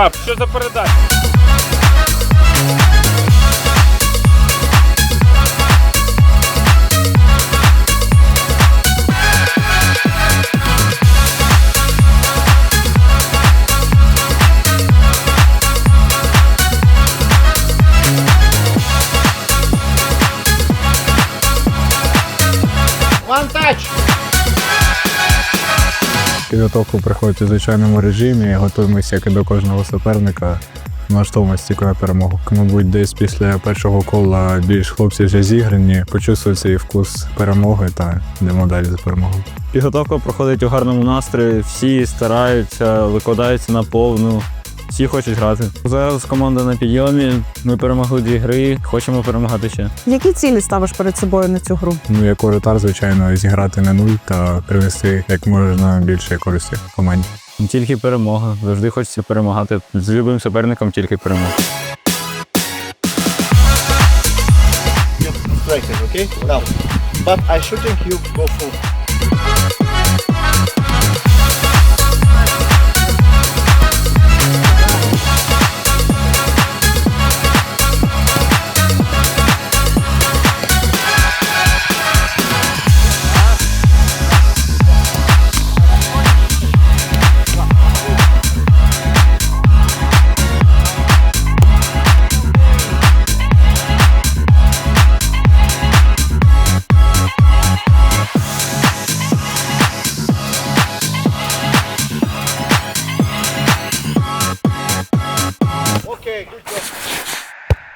Габ, що за передача? One touch! Підготовку приходить у звичайному режимі, готуємося як і до кожного суперника. Налаштовуємося тільки на перемогу. Мабуть, десь після першого кола більш хлопці вже зіграні, почувствують цей вкус перемоги та йдемо далі за перемогою. Підготовка проходить у гарному настрої, всі стараються, викладаються на повну, всі хочуть грати. Зараз команда на підйомі. Ми перемогли дві гри, хочемо перемагати ще. Які цілі ставиш перед собою на цю гру? Ну, як воротар, звичайно, зіграти на нуль та принести як можна більше користі команді. Тільки перемога. Завжди хочеться перемагати. З любим суперником тільки перемога. okay? Now, but I shouldn't you go for